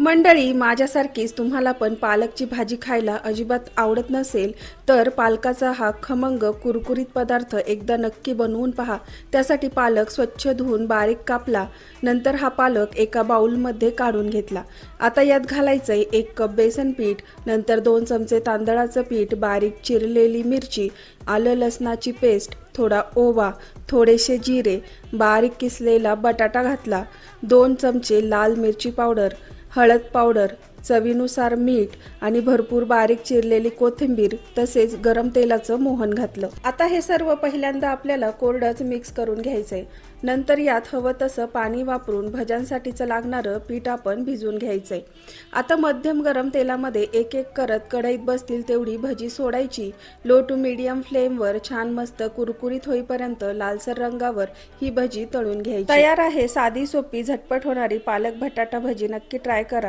मंडळी माझ्यासारखीच तुम्हाला पण पालकची भाजी खायला अजिबात आवडत नसेल तर पालकाचा हा खमंग कुरकुरीत पदार्थ एकदा नक्की बनवून पहा. त्यासाठी पालक स्वच्छ धुवून बारीक कापला नंतर हा पालक एका बाउलमध्ये काढून घेतला. आता यात घालायचंय एक कप बेसन पीठ नंतर दोन चमचे तांदळाचं पीठ बारीक चिरलेली मिरची आलं लसणाची पेस्ट थोडा ओवा थोडेसे जिरे बारीक किसलेला बटाटा घातला दोन चमचे लाल मिरची पावडर हळद पावडर चवीनुसार मीठ आणि भरपूर बारीक चिरलेली कोथिंबीर तसेच गरम तेलाचं मोहन घातलं. आता हे सर्व पहिल्यांदा आपल्याला कोरडंच मिक्स करून घ्यायचंय. नंतर यात हवं तसं पाणी वापरून भज्यांसाठीचं लागणारं पीठ आपण भिजवून घ्यायचंय. आता मध्यम गरम तेलामध्ये एक एक करत कढईत बसतील तेवढी भजी सोडायची. लो टू मीडियम फ्लेमवर छान मस्त कुरकुरीत होईपर्यंत लालसर रंगावर ही भजी तळून घ्यायची. तयार आहे साधी सोपी झटपट होणारी पालक बटाटा भजी नक्की ट्राय करा.